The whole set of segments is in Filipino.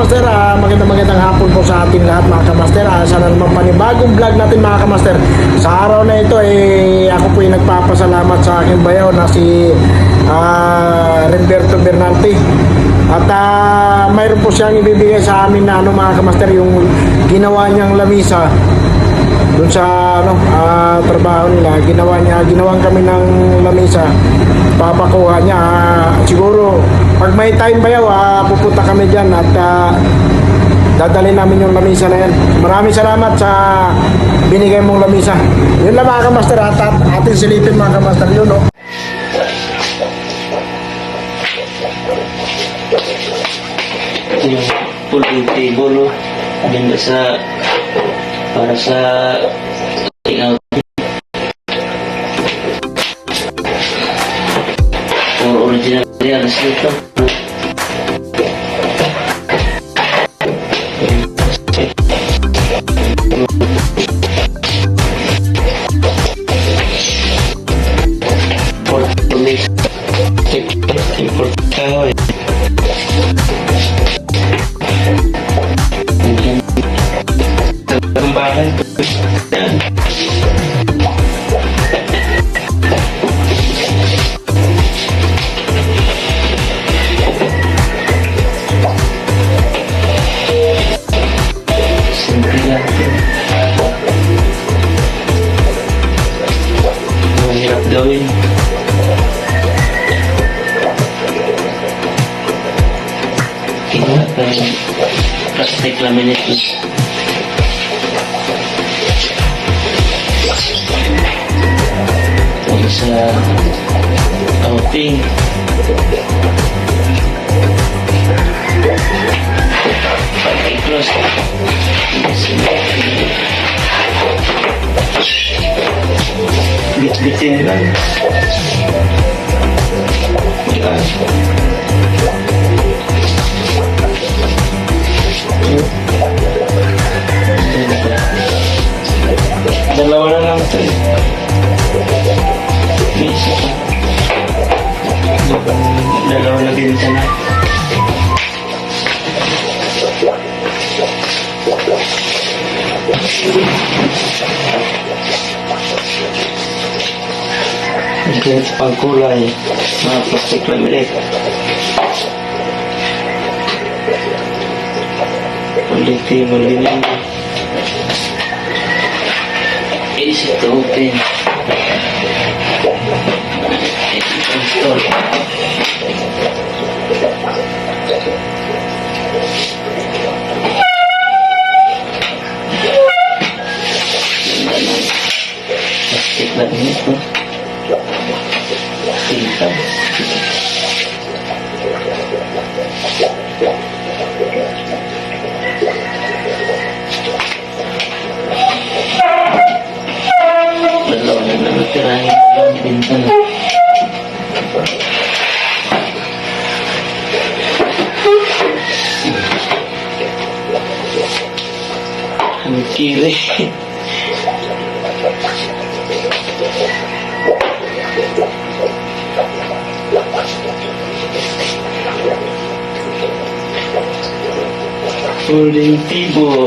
kamaster, ah, magandang magandang hapon po sa ating lahat mga kamaster. Ah, sana naman panibagong vlog natin mga kamaster. Sa araw na ito, eh, ako po yung nagpapasalamat sa aking bayaw na si ah, Remberto Bernante. At ah, mayroon po siyang ibibigay sa amin na ano mga kamaster, yung ginawa niyang lamisa doon sa ano ah, trabaho nila ginawa niya ginawan kami ng lamisa papakuha niya Ah, siguro pag may time bayaw ah, pupunta kami diyan at ah, dadalhin namin yung lamisa na yan maraming salamat sa binigay mong lamisa yun lang mga kamaster at, at ating silipin mga kamaster yun no? Yung pulping table, oh. Ganda sa, para sa düşünüyorum. Parang plastic laminate. Kung sa outing. Pag-i-close. Bit-bitin lang. Yan. Dalawa na lang ito eh. Dalawa na din ito na. Ito pang kulay. Mga plastic laminate. Quality, malilim. Easy to open. Easy to install. Plastic lang ito. Tinta. Dalawa Pulling people.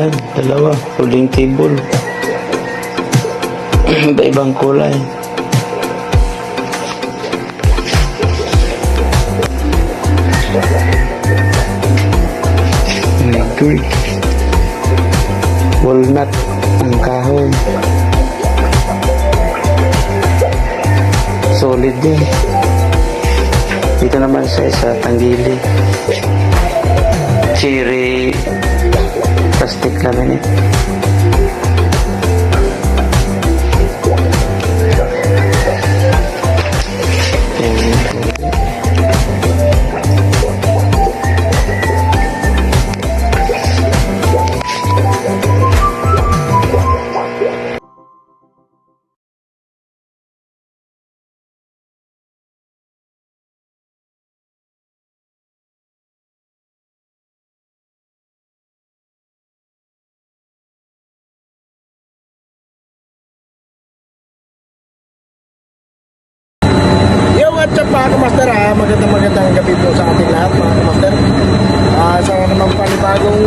yan. Dalawa. Huling table. Iba-ibang kulay. May. Walnut ang kahoy. Solid din. Dito naman sa isa, tanggili. Cherry las teclas de What's up mga kamaster ha? Ah, magandang magandang gabi po sa ating lahat mga kamaster. Uh, ah, sa naman panibagong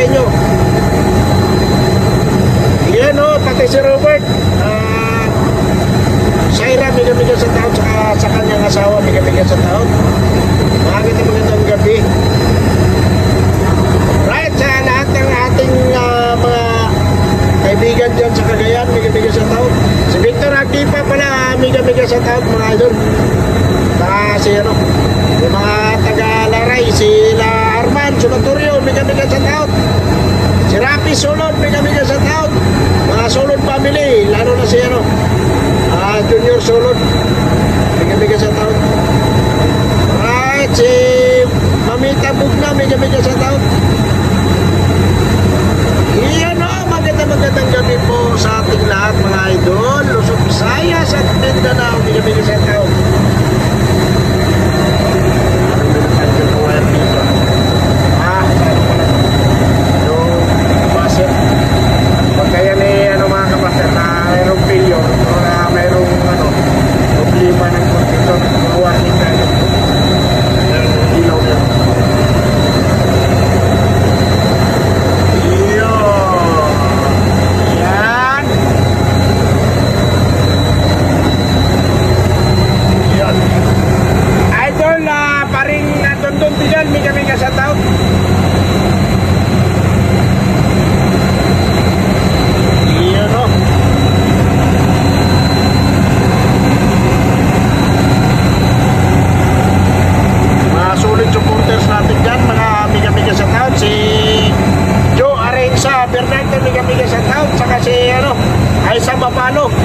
inyo. Yan o, pati si Robert. Uh, Shaira, binibigyan sa taon, saka sa kanyang asawa, binibigyan sa taon. Maraming na magandang gabi. Right, sa lahat ng ating uh, mga kaibigan dyan sa Cagayan, binibigyan sa taon. Si Victor Agipa pala, ah, binibigyan sa taon, mga idol. Saka si ano, yung mga taga-laray, sila Solotorio, mega-mega shoutout. Si Rapi Solon, mega-mega shoutout. Mga Solon family, lalo na si ano, uh, Junior Solon. Mega-mega shoutout. Alright, si Mamita Bugna, mega-mega shoutout. Iyan o, maganda-magandang gabi po sa ating lahat mga idol. Lusot Visayas at Mindanao, mega-mega shoutout. paano?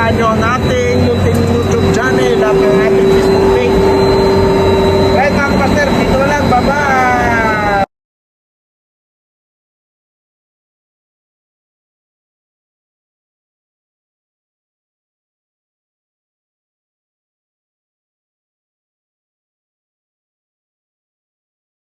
Ang ating